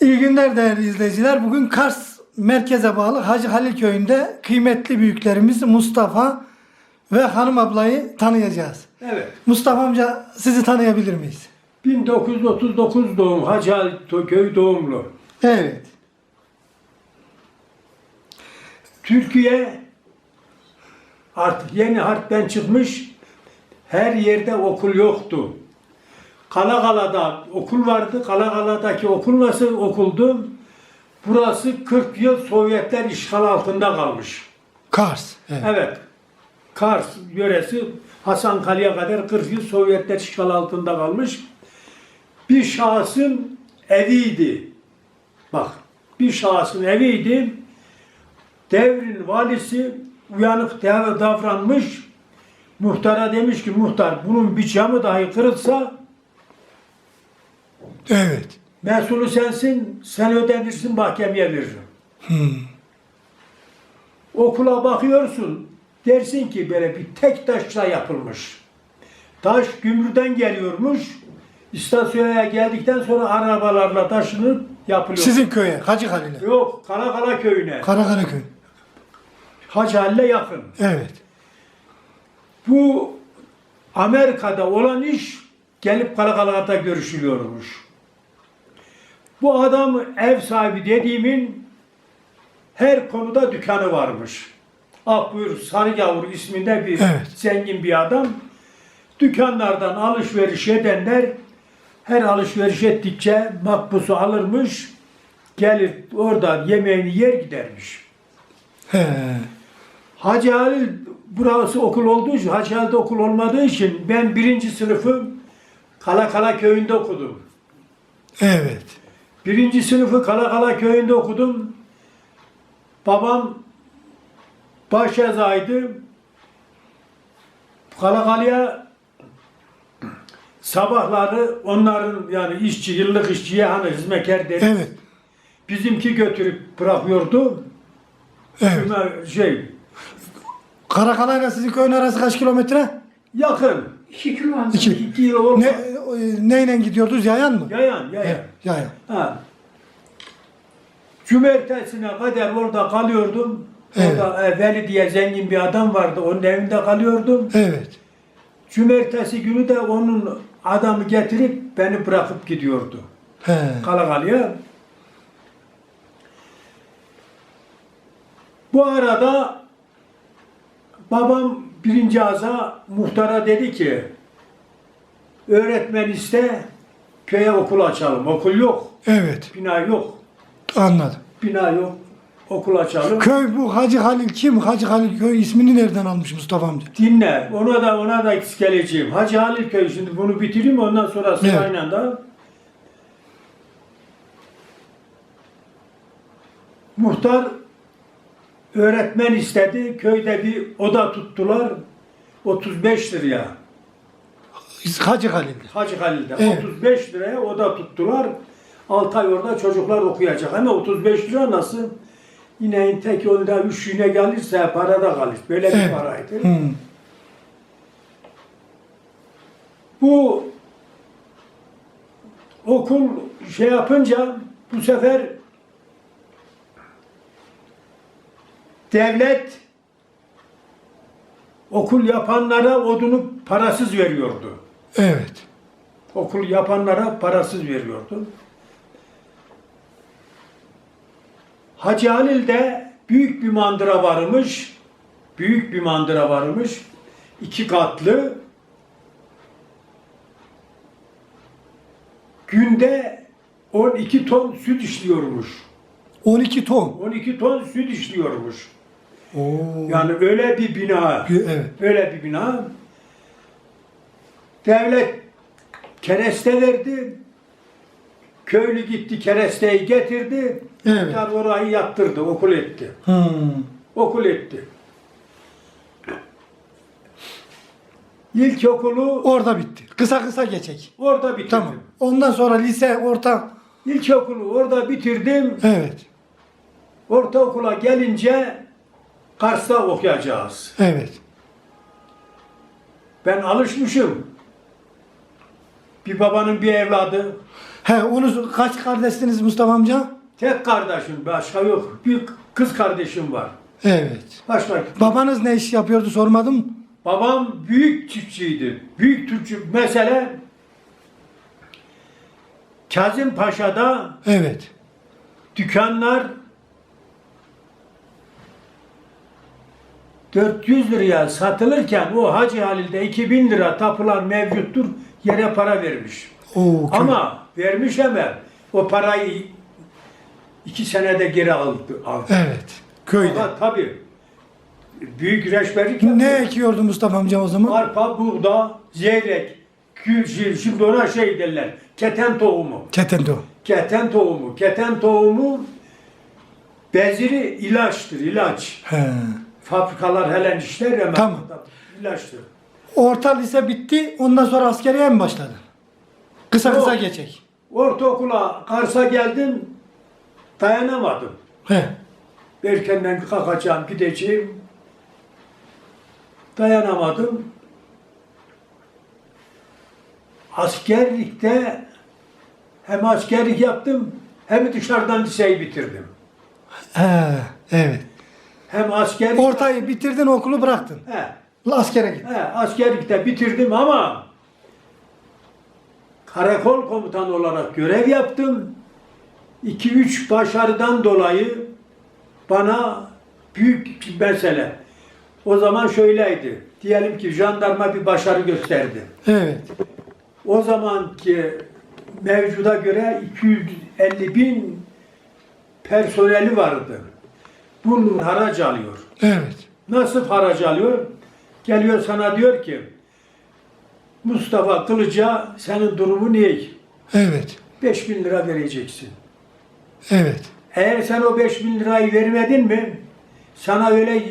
İyi günler değerli izleyiciler. Bugün Kars merkeze bağlı Hacı Halil köyünde kıymetli büyüklerimiz Mustafa ve hanım ablayı tanıyacağız. Evet. Mustafa amca sizi tanıyabilir miyiz? 1939 doğum Hacı Ali köy doğumlu. Evet. Türkiye artık yeni harpten çıkmış. Her yerde okul yoktu. Kalakala'da okul vardı. Kalakala'daki okul nasıl okuldu? Burası 40 yıl Sovyetler işgal altında kalmış. Kars. Evet. Evet. Kars yöresi Hasan Kale'ye kadar 40 yıl Sovyetler işgal altında kalmış. Bir şahsın eviydi. Bak, bir şahsın eviydi. Devrin valisi uyanık davranmış. Muhtara demiş ki muhtar bunun bir camı dahi kırılsa Evet. mesulü sensin, sen ödenirsin mahkemeye veririm. Hmm. Okula bakıyorsun, dersin ki böyle bir tek taşla yapılmış. Taş gümrüden geliyormuş, istasyona geldikten sonra arabalarla taşınıp yapılıyor. Sizin köye, Hacı Halil'e. Yok, Karakala köyüne. Karakara köy. Hacı Halil'e yakın. Evet. Bu Amerika'da olan iş gelip Karakala'da görüşülüyormuş. Bu adam ev sahibi dediğimin her konuda dükkanı varmış. Ah buyur Sarı Yavru isminde bir Evet. zengin bir adam. Dükkanlardan alışveriş edenler her alışveriş ettikçe makbusu alırmış. Gelir orada yemeğini yer gidermiş. He. Hacı Halil burası okul olduğu için, Hacı Halil'de okul olmadığı için ben birinci sınıfı Kala Kala köyünde okudum. Evet. Birinci sınıfı Kala Kala köyünde okudum. Babam başezaydı. Kala Kala'ya sabahları onların yani işçi, yıllık işçiye hani hizmetkar deriz. Evet. Bizimki götürüp bırakıyordu. Evet. Şey, Karakala ile sizin köyün arası kaç kilometre? yakın. 2 kilo aldım. İki. İki yıl oldu. Ne, neyle gidiyordunuz? Yayan mı? Yayan, yayan. Evet, Yayan. Ha. Cumartesine kadar orada kalıyordum. Evet. Orada e, Veli diye zengin bir adam vardı. Onun evinde kalıyordum. Evet. Cumartesi günü de onun adamı getirip beni bırakıp gidiyordu. He. Kalakalı'ya. Bu arada babam birinci aza muhtara dedi ki öğretmen iste köye okul açalım. Okul yok. Evet. Bina yok. Anladım. Bina yok. Okul açalım. Köy bu Hacı Halil kim? Hacı Halil köy ismini nereden almış Mustafa amca? Dinle. Ona da ona da geleceğim. Hacı Halil Köy şimdi bunu bitireyim ondan sonra sırayla da muhtar öğretmen istedi. Köyde bir oda tuttular. 35 liraya. Hacı Halil'de. Hacı Halil'de. Evet. 35 liraya oda tuttular. 6 ay orada çocuklar okuyacak. Ama 35 lira nasıl? İneğin tek yolda üç yüne gelirse parada kalır. Böyle bir Evet. paraydı. Hmm. Bu okul şey yapınca bu sefer devlet okul yapanlara odunu parasız veriyordu. Evet. Okul yapanlara parasız veriyordu. Hacı Halil'de büyük bir mandıra varmış. Büyük bir mandıra varmış. iki katlı. Günde 12 ton süt işliyormuş. 12 ton. 12 ton süt işliyormuş. Oo. Yani öyle bir bina. Evet. Öyle bir bina. Devlet kereste verdi. Köylü gitti keresteyi getirdi. Evet. Muhtar orayı yaptırdı, okul etti. Hmm. Okul etti. İlkokulu Orada bitti. Kısa kısa geçek. orada bitirdim. Tamam. Ondan sonra lise, orta. İlkokulu orada bitirdim. Evet. Ortaokula gelince Kars'ta okuyacağız. Evet. Ben alışmışım. Bir babanın bir evladı He onu kaç kardeşsiniz Mustafa amca? Tek kardeşim başka yok. Bir kız kardeşim var. Evet. Başka. Babanız ne iş yapıyordu sormadım. Babam büyük çiftçiydi. Büyük Türkçü. Mesela Kazım Paşa'da Evet. dükkanlar 400 liraya satılırken o Hacı Halil'de 2000 lira tapular mevcuttur yere para vermiş. Oo, Ama vermiş hemen o parayı iki senede geri aldı. aldı. Evet. Köyde. Ama tabii büyük reşberlik Ne ekiyordu Mustafa amca o zaman? Arpa, buğda, zeyrek, külşir, şimdi ona şey derler, keten tohumu. Ketendo. Keten tohumu. Keten tohumu beziri ilaçtır, ilaç. He. Fabrikalar helen işler ya. Tamam. İlaçtır. Orta lise bitti. Ondan sonra askeriye mi başladın? Kısa kısa Yok. geçecek. Ortaokula Kars'a geldim, dayanamadım. He. Erkenden kalkacağım, gideceğim. Dayanamadım. Askerlikte hem askerlik yaptım hem dışarıdan liseyi bitirdim. He. Evet. Hem askerlik... Ortayı bitirdin okulu bıraktın. He, Askere git. he, askerlikte bitirdim ama karakol komutanı olarak görev yaptım. 2-3 başarıdan dolayı bana büyük bir mesele. O zaman şöyleydi. Diyelim ki jandarma bir başarı gösterdi. Evet. O zamanki mevcuda göre 250 bin personeli vardı. Bunun harac alıyor. Evet. Nasıl harac alıyor? Geliyor sana diyor ki Mustafa Kılıç'a senin durumu ne? Evet. 5 bin lira vereceksin. Evet. Eğer sen o 5 bin lirayı vermedin mi sana öyle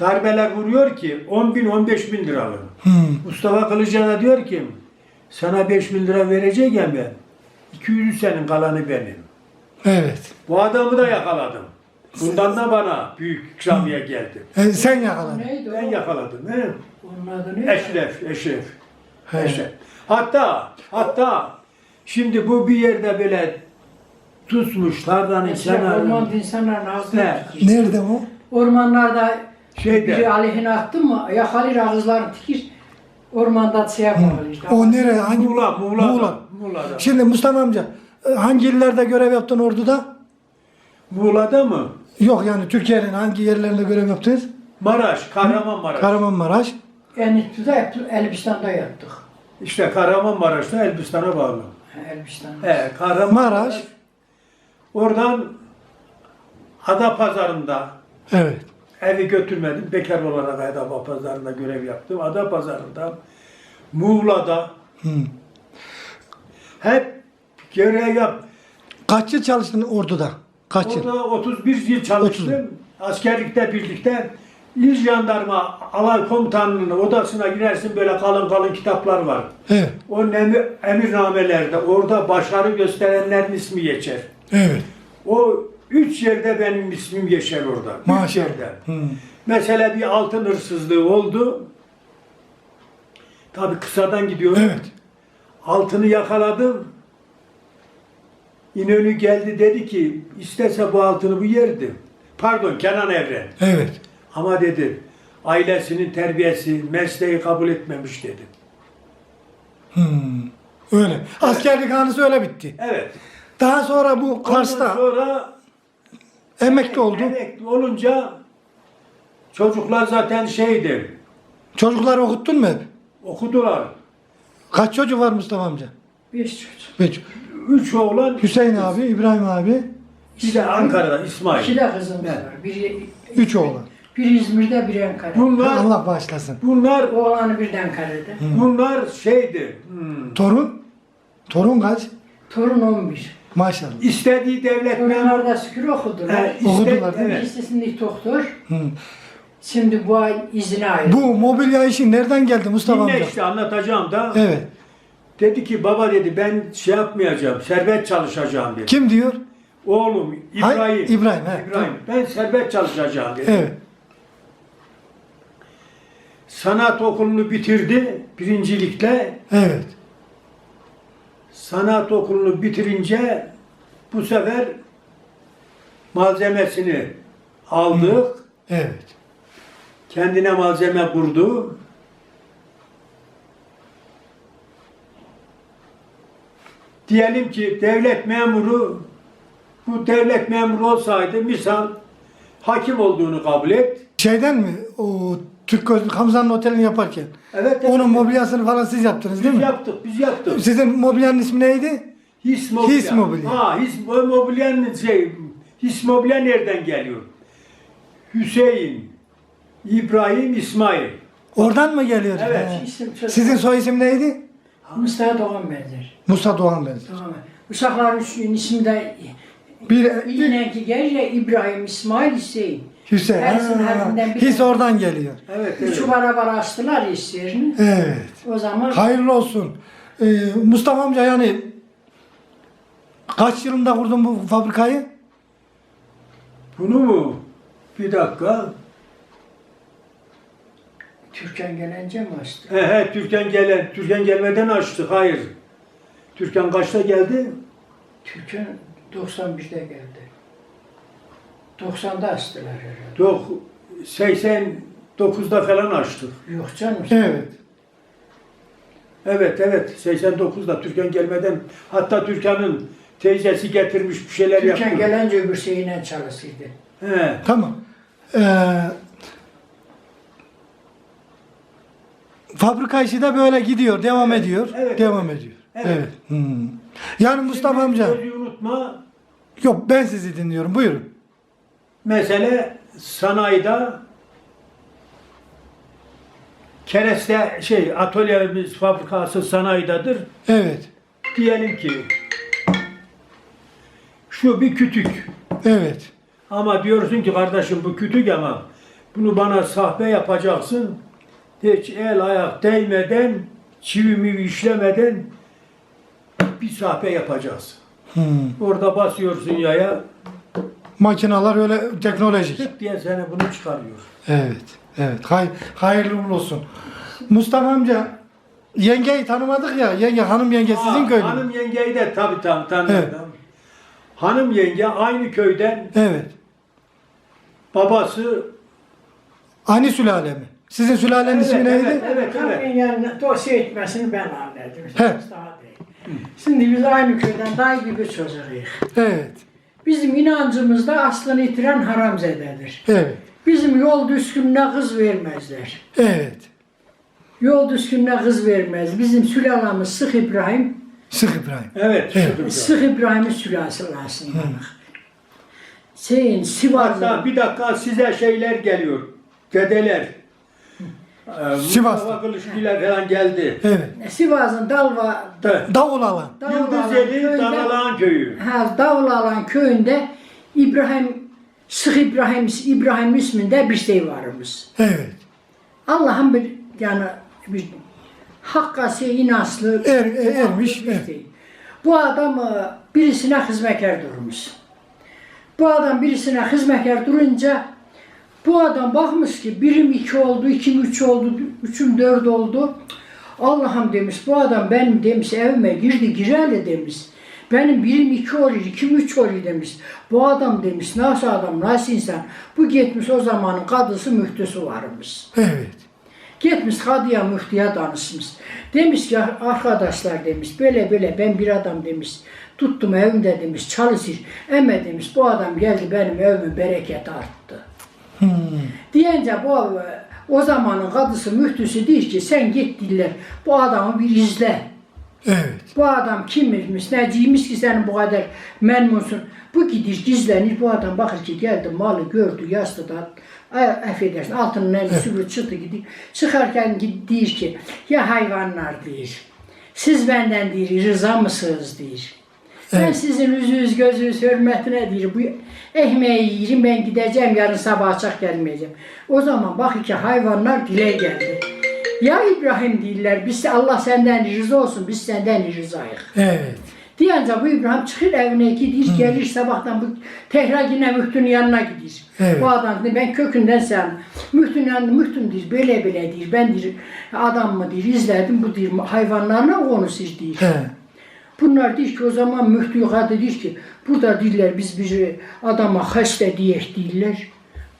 darbeler vuruyor ki 10 bin 15 bin lira alır. Hmm. Mustafa Kılıç'a da diyor ki sana 5 bin lira vereceğim ben. 200 senin kalanı benim. Evet. Bu adamı da yakaladım. Bundan da bana büyük ikramiye geldi. E, sen yakaladın. Neydi o? Ben yakaladım. He? Onun adı ne? Eşref, Eşref. He. Eşref. Hatta, hatta şimdi bu bir yerde böyle tutmuşlardan Eşref insanlar orman insanların ağzına He. tikir. Nerede o? Ormanlarda şeyde biri aleyhine attı mı yakalar ağızlarını tikir. Ormanda şey yapar işte. O nereye? Hangi? Muğla, Muğla'da. Muğla. Muğla'da. Şimdi Mustafa amca e, hangi illerde görev yaptın orduda? Muğla'da mı? Yok yani Türkiye'nin hangi yerlerinde görev yaptınız? Maraş, Kahramanmaraş. Kahramanmaraş. Enstitüde yaptık, Elbistan'da yaptık. işte Kahramanmaraş'ta Elbistan'a bağlı. Elbistan'da. He, Kahramanmaraş. Maraş. Oradan Adapazarı'nda Evet. evi götürmedim. Bekar olarak Adapazarı'nda görev yaptım. Adapazarı'nda, Muğla'da Hmm. hep görev yap. Kaç yıl çalıştın orduda? Kaç yıl? Orada 31 yıl çalıştım. Askerlikte birlikte İl Jandarma Alay Komutanlığı'nın odasına girersin böyle kalın kalın kitaplar var. Evet. O emir, emirnamelerde orada başarı gösterenlerin ismi geçer. Evet. O üç yerde benim ismim geçer orada. Üç Maşallah. yerde. Hmm. Mesela bir altın hırsızlığı oldu. Tabii kısadan gidiyorum. Evet. Altını yakaladım. İnönü geldi dedi ki istese bu altını bu yerdi. Pardon Kenan Evren. Evet. Ama dedi ailesinin terbiyesi mesleği kabul etmemiş dedi. Hmm. Öyle. Askerlik anısı öyle bitti. Evet. Daha sonra bu Kars'ta sonra emekli oldu. emekli olunca çocuklar zaten şeydi Çocukları okuttun mu hep? okudular. Kaç çocuk var Mustafa amca? Beş çocuk. Beş. Üç oğlan Hüseyin abi, İbrahim abi, bir de Ankara'da İki İsmail. de kızımız Evet. var. Biri, üç oğlan. biri İzmir'de, biri Ankara'da. Bunlar Allah bağışlasın. bunlar Oğlanı bir de Ankara'da. bunlar şeydi. hmm, Torun? Torun kaç? Torun 11. Maşallah. istediği devlet memuru. Torunlar da şükür okudular. He, Okudular, değil mi? evet. İkisini doktor. Hı. Şimdi bu ay izine ayrıldı. Bu mobilya işi nereden geldi Mustafa Dinle amca? işte anlatacağım da. Evet. Dedi ki baba dedi ben şey yapmayacağım, serbest çalışacağım dedi. Kim diyor? Oğlum Hay- İbrahim. İbrahim, he, İbrahim. Ben serbest çalışacağım dedi. Evet. Sanat okulunu bitirdi birincilikle. Evet. sanat okulunu bitirince bu sefer malzemesini aldık. Evet. Kendine malzeme kurdu. Diyelim ki devlet memuru bu devlet memuru olsaydı misal hakim olduğunu kabul et. Şeyden mi? O Türk Göz- Hamza'nın otelini yaparken. Evet, evet. Onun mobilyasını falan siz yaptınız değil Biz mi? yaptık, biz yaptık. Sizin mobilyanın ismi neydi? His mobilya. His mobilya. Ha, his mobilyanın şey, his mobilya nereden geliyor? Hüseyin, İbrahim, İsmail. Oradan mı geliyor? Evet. He. Sizin soy isim neydi? Mustafa Doğan benzer. Musa Doğan benzer. Tamam. Uşakların üçünün ismi de Bir yine ki gelince İbrahim, İsmail, Hüseyin. Hüseyin. Hersin Ha, herinden bir His oradan geliyor. Evet, Üç evet. beraber açtılar işlerini. Evet. O zaman Hayırlı olsun. Ee, Mustafa amca yani kaç yılında kurdun bu fabrikayı? Bunu mu? Bir dakika. Türkan gelince mi açtı? He he, Türkan gelen, Türkan gelmeden açtık. Hayır. Türkan kaçta geldi? Türkan 91'de geldi. 90'da açtılar herhalde. Dok 89'da falan açtık. Yok canım. Evet. Evet evet 89'da Türkan gelmeden hatta Türkan'ın teyzesi getirmiş bir şeyler Türkan yaptı. gelince öbür şeyine çalışırdı. He. Tamam. Ee, fabrika işi de böyle gidiyor, devam ediyor. evet, devam ediyor. Evet. Evet. Hmm. Yani Mustafa Şimdi amca, Sözü unutma. yok ben sizi dinliyorum. Buyurun. Mesele sanayide kereste şey atölyemiz fabrikası sanayidedir. Evet. Diyelim ki şu bir kütük. Evet. Ama diyorsun ki kardeşim bu kütük ama bunu bana sahbe yapacaksın. Hiç el ayak değmeden, çivimi işlemeden bir sahbe yapacaksın. Hmm. Orada basıyorsun yaya, Makinalar öyle teknolojik. tık diye seni bunu çıkarıyor. Evet. Evet. Hay hayırlı uğurlu olsun. Mustafa amca yengeyi tanımadık ya. Yenge hanım yenge sizin Aa, köylü. mü? Hanım yengeyi de tabii tam tanıdım. Evet. Hanım yenge aynı köyden Evet. babası Aynı sülale mi? Sizin sülalenin Evet, ismi evet, neydi? evet. Kahvenin yanına dosya etmesini ben hallettim. He. Şimdi biz aynı köyden dayı gibi çocuğuyuz. Evet. Bizim inancımızda aslını yitiren haramzededir. Evet. Bizim yol düzgününe kız vermezler. Evet. Yol düzgününe kız vermez. Bizim sülalemiz Sık İbrahim, Sık İbrahim. evet, Evet. Sık İbrahim'in sülalesi aslında. Şeyin, Hatta Sivas'ın. bir dakika size şeyler geliyor. Dedeler. Ee, Sivas'ta. Mustafa Kılıçgüler falan geldi. Evet. Sivas'ın Dalva, Evet. Davul alan. Yıldızeli Danalan köyü. Ha, Davulalan köyünde İbrahim, Sık İbrahim, İbrahim isminde bir şey varmış. Evet. Allah'ın bir yani bir hakkası inançlı Er- e- ermiş, bir evet. şey. Bu adam e, birisine hizmetkar durmuş. Bu adam birisine hizmetkar durunca bu adam bakmış ki birim iki oldu, ikim üç oldu, üçüm dört oldu. Allah'ım demiş bu adam benim demiş evime girdi girerli demiş. Benim birim iki oluyor, ikim üç oluyor demiş. Bu adam demiş nasıl adam, nasıl insan. Bu gitmiş o zamanın kadısı müftüsü varmış. Evet. Gitmiş kadıya müftüye danışmış. Demiş ki arkadaşlar demiş böyle böyle ben bir adam demiş tuttum evimde demiş çalışır. Ama demiş bu adam geldi benim evimin bereket arttı. Hmm. Deyince bu o zamanın kadısı müftüsü diyor ki sen git diller bu adamı bir izle. Evet. Bu adam kimmiş, neciymiş ki senin bu kadar memnunsun. Bu gidir gizlenir, bu adam bakır ki geldi malı gördü, yastı da affedersin altının eli süpür çıktı gidiyor. Çıkarken diyor ki ya hayvanlar diyor. Siz benden diyor rıza mısınız diyor. Ben Evet. sizin yüzünüz gözünüz hürmetine diyor. Bu ekmeği yiyeyim ben gideceğim yarın sabah açık gelmeyeceğim. O zaman bak ki hayvanlar dile geldi. Ya İbrahim değiller, biz Allah senden rızı olsun, biz senden rızayız. Evet. Deyince bu İbrahim çıkır evine gidir, gelir sabahtan bu tekrar yine müftünün yanına gidir. Evet. Bu adam dedi, ben kökünden sen, müftünün yanında müftün diyor, böyle böyle diyor, ben diyor, adam mı diyor, izledim bu diyor, hayvanlarla konuşur diyor. He. Bunlar deyir ki o zaman yukarıda deyir ki burada deyirlər biz bir adama xəstə deyək deyirlər.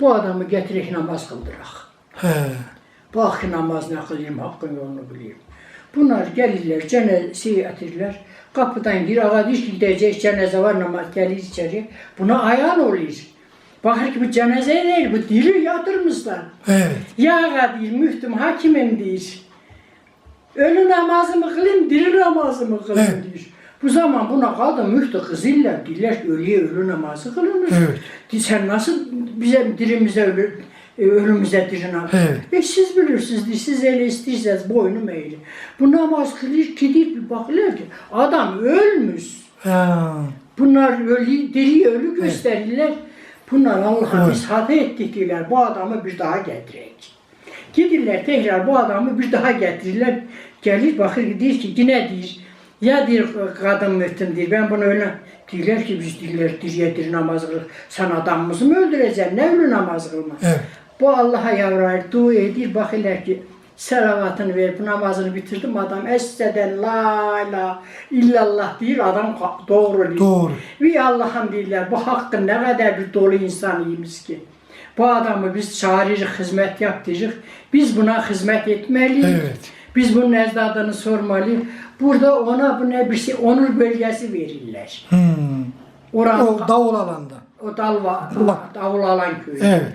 Bu adamı gətirək namaz qıldıraq. He. Bax ki namaz nə qılayım, haqqın yolunu bileyim. Bunlar gəlirlər, cənazə gətirirlər. Qapıdan gir, ağa deyir ki, gidəcək cənazə var, namaz gəlir içəri. Buna ayan olur. Baxır ki, bu cənazə deyil, bu diri yatırmışlar. Evet. Ya ağa deyir, müftüm, hakimim deyir. Ölü namazımı kılayım, diri namazımı kılayım Evet. deyir. Bu zaman buna kaldı müftü kızıyla diller ölüye ölü namazı kılınır. Evet. Sen nasıl bize dirimize ölü, e, ölümüze diri namaz? Evet. E siz bilirsiniz, di, siz öyle istirseniz boynum eğri. Bu namaz kılır ki deyip bir ki adam ölmüş. Ha. Bunlar ölü, diri ölü gösterirler. Bunlar Allah'a Evet. biz hata ettik diyorlar. Bu adamı bir daha getirek. Gidirler tekrar bu adamı bir daha getirirler. Gelir bakır deyir ki yine deyir. Ya deyir kadın müftüm deyir. Ben bunu öyle Diyorlar ki biz diyorlar diri namaz kıl. Sen adamımızı mı öldüreceksin? Ne ölü namaz kılma? Evet. Bu Allah'a yavrar, dua edir, bakırlar ki selavatını ver, bu namazını bitirdim adam esheden la la illallah deyir, adam doğru deyir. Doğru. Ve Allah'ım deyirlər, bu hakkın ne kadar bir dolu insanıyız ki. Bu adamı biz çağırırıq, hizmet yaptırırıq. Biz buna hizmet etmeliyiz. Evet. Biz bunun ecdadını sormalıyız. Burada ona bu ne bir şey, onur bölgesi verirler. Hmm. Oranın, O davul alanda. o dalva, davul alan köyü. Evet.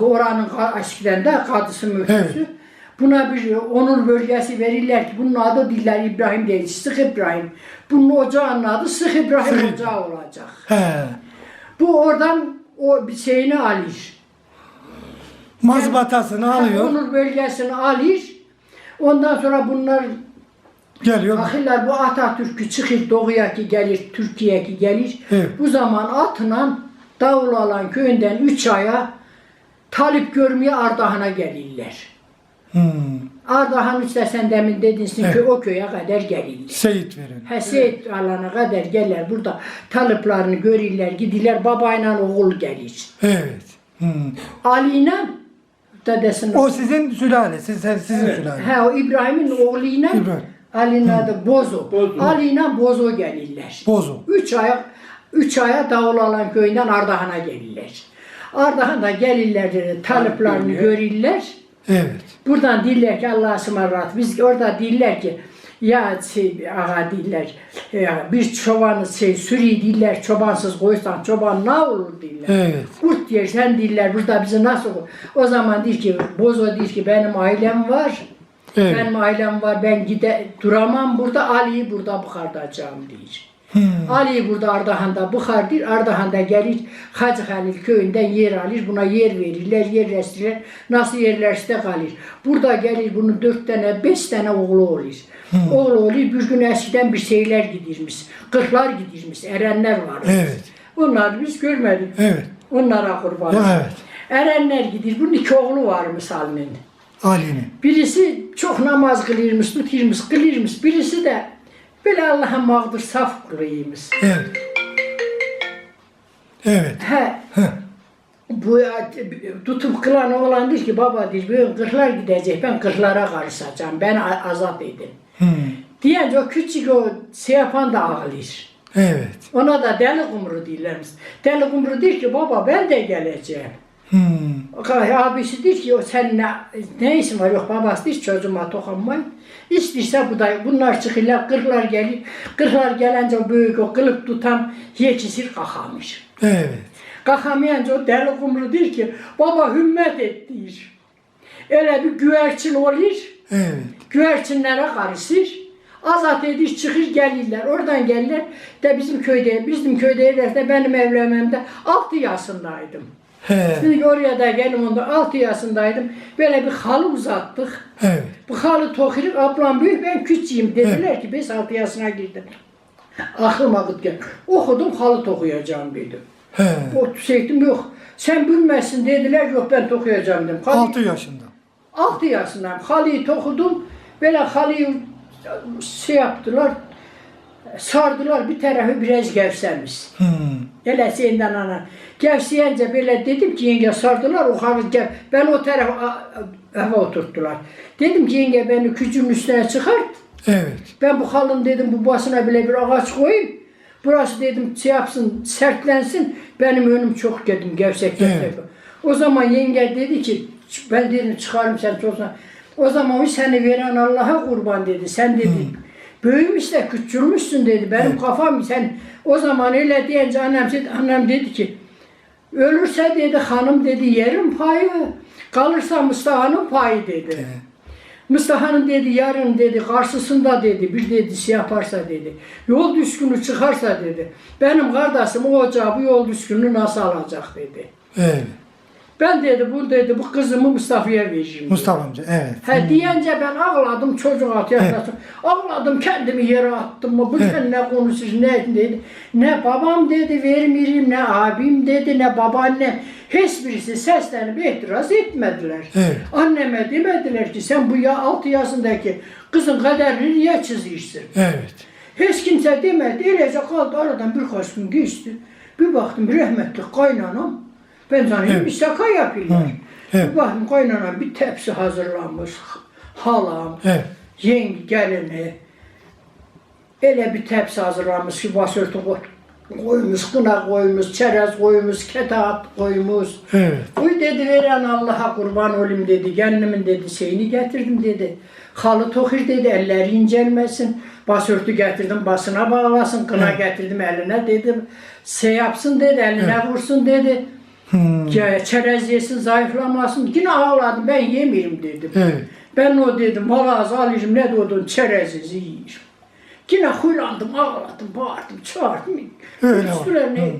Oranın ka- eskiden de kadısı müftüsü. Evet. Buna bir onur bölgesi verirler ki bunun adı diller İbrahim değil, Sık İbrahim. Bunun ocağının adı Sık İbrahim Sık. Ocağı olacak. He. Bu oradan o bir şeyini alır. Mazbatasını alıyor. Onur bölgesini alır. Ondan sonra bunlar Geliyor. bakırlar bu Atatürk'ü çıkır doğuya ki gelir, Türkiye'ye ki gelir. Evet. Bu zaman atla davul alan köyünden üç aya talip görmeye Ardahan'a gelirler. Hmm. Ardahan işte sen demin dedinsin ki Evet. o köye kadar gelirler. Seyit verin. Heseyet alana kadar gelir burada talıplarını görürler gidirler babayla oğul gelir. Evet. Hmm. Ali ile dedesinin O sizin sülale. Siz, siz- sizin Evet. sülale. He o İbrahim'in oğluyla İbrahim. Ali'nin adı Bozo. Bozo. Ali ile Bozo gelirler. Bozo. Üç aya, üç aya davul alan köyünden Ardahan'a gelirler. Ardahan'da gelirler, talıplarını Görüyor. görürler. Evet. Buradan diller ki Allah'a ısmarladık. Biz orada diller ki ya şey, ağa diller ya bir çobanı şey sürüyü diller çobansız koysan çoban ne olur diller. Evet. Kurt yersen diller burada bizi nasıl o zaman diyor ki Bozo diyor ki benim ailem var. Evet. Benim ailem var ben gide duramam burada Ali'yi burada bukardacağım diyor. Hmm. Ali burada Ardahan'da Buxardır. Ardahan'da gelir Hacı Halil köyünden yer alır. Buna yer verirler, yerleştirirler. Nasıl yerleşte kalır. Burada gelir bunun dört tane, beş tane oğlu olur. Oğlu olur. Bir gün eskiden bir şeyler gidirmiş. Kırklar gidirmiş. Erenler var. Evet. Onları biz görmedik. Evet. Onlara kurban. Evet. Erenler gidir. Bunun iki oğlu var misalinin. Ali'nin. Birisi çok namaz kılırmış, tuturmuş, kılırmış. Birisi de böyle Allah'a mağdur, saf kılıymış. Evet. Evet. He, Heh. bu tutup kılan oğlan diyor ki baba diyor ben kırklar gidecek ben kırklara karışacağım ben azap edin. Hmm. Deyince o küçük o şey yapan da ağlıyor. Evet. Ona da deli kumru diyorlarmış. Deli kumru diyor ki baba ben de geleceğim. Hmm. Abisi diyor ki o sen ne, ne işin var yok babası diyor çocuğuma dokunmayın. İsterse bu da bunlar çıkırlar kırklar gelir. Kırklar gelince büyük o kılıp tutan yetişir kalkamış. Evet. Kalkamayınca o deli kumru diyor ki baba hümmet et diyor. Öyle bir güvercin olur. Evet. Güvercinlere karışır. Azat edir çıkır gelirler. Oradan gelirler de bizim köyde bizim köyde evlerde benim evlenmemde 6 yaşındaydım. He. Dedik oraya da gelin onda 6 yaşındaydım. Böyle bir halı uzattık. Evet. Bu halı tokilik ablam büyük ben küçüğüm dediler ki 5-6 yaşına girdim. Aklıma git gel. Okudum halı tokuyacağım dedim. He. O çektim yok. Sen bilmezsin dediler yok ben tokuyacağım dedim. Halı- 6 yaşında. 6 yaşındayım. Halıyı tokudum. Böyle halıyı şey yaptılar. Sardılar bir tarafı biraz gevşemiş. Hmm. Hele senden ana. Gevşeyince böyle dedim ki yenge sardılar o halı gev. Ben o tarafa eve oturttular. Dedim ki yenge beni küçüğün üstüne çıkart. Evet. Ben bu halın dedim bu basına bile bir ağaç koyayım. Burası dedim şey yapsın, sertlensin. Benim önüm çok dedim gevşek Evet. gevşek. O zaman yenge dedi ki ben dedim çıkarım sen çocuklar. O zaman o seni veren Allah'a kurban dedi. Sen dedi büyümüş de küçülmüşsün dedi. Benim kafam sen o zaman öyle deyince annem, annem dedi ki ölürse dedi hanım dedi yerim payı. Kalırsa Mustafa'nın payı dedi. Mustafa'nın dedi yarın dedi karşısında dedi bir dedi şey yaparsa dedi yol düşkünü çıkarsa dedi benim kardeşim o ocağı bu yol düşkünü nasıl alacak dedi. Evet. Ben dedi bu dedi bu kızımı Mustafa'ya vereceğim. Mustafa amca evet. He deyince ben ağladım çocuk altı yaşında. Ağladım kendimi yere attım. Bu sen ne konuşuyorsun ne dedi. Ne babam dedi vermiyorum ne abim dedi ne babaannem. Hiçbirisi seslenip itiraz etmediler. Evet. Anneme demediler ki sen bu ya 6 yaşındaki kızın kaderini niye çiziyorsun? Evet. Hiç kimse demedi. Öylece kaldı aradan birkaç gün geçti. Bir baktım rahmetli kaynanam. Ben zannediyorum Evet. şaka yapıyorlar. Hı, evet. Baktım kaynanam bir tepsi hazırlanmış. Halam, Evet. yenge gelini. Öyle bir tepsi hazırlanmış ki basırtı koy. Koymuş, kına koymuş, çerez koymuş, ketat koymuş. Evet. Uy dedi veren Allah'a kurban olayım dedi. Gelinimin dedi şeyini getirdim dedi. Halı tokir dedi elleri incelmesin. Basörtü getirdim basına bağlasın. Kına getirdim eline dedim. Şey yapsın dedi eline vursun dedi. Hmm. Ya çerez yesin zayıflamasın. Yine ağladım ben yemiyorum dedim. Evet. Ben o dedim malaz alıyorum ne diyordun çerezizi yiyorum. Yine huylandım, ağladım, bağırdım, çağırdım. Öyle Üstüne ne?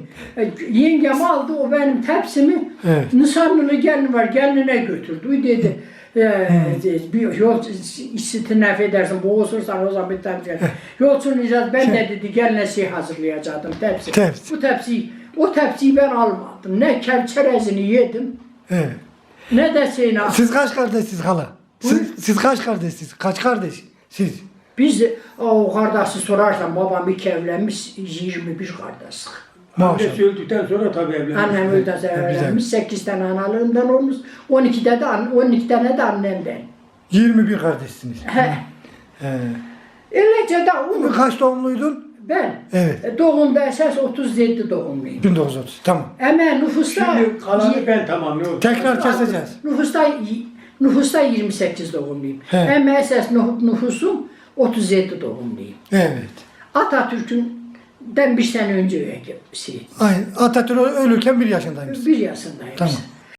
E, Yengem aldı o benim tepsimi. Evet. Nişanlılı gelin var, geline götürdü. Dedi, e, bir yol işitini affedersin, boğulursan o zaman bir tane şey. Yolcunun icazı ben de dedi geline şey hazırlayacaktım tepsi. Tepsi. Bu tepsiyi, o tepsiyi ben almadım. Ne kel çerezini yedim, Evet. ne de şeyini Siz kaç kardeşsiniz hala? Siz, siz kaç kardeşsiniz? Kaç kardeş? Siz. Biz o kardeşi sorarsan babam ilk evlenmiş 21 kardeş. Maşallah. Annesi öldükten sonra tabii evlenmiş. Annem öyle evlenmiş 8 tane analığından olmuş 12 de, de an- 12 tane de annemden. 21 kardeşsiniz. He. He. Öylece de onu Kaç doğumluydun? Ben Evet. e, doğumda esas 37 doğumluyum. 1930. Tamam. Ama nüfusta Şimdi kalanı ben tamamlıyorum. Tekrar keseceğiz. nüfusta nüfusta 28 doğumluyum. He. Ama esas nüf- nüfusum 37 doğumluyum. Evet. Atatürk'ün den bir sene önce şey, Aynen. Atatürk ölürken bir yaşındaymış. bir yaşındayım. Tamam.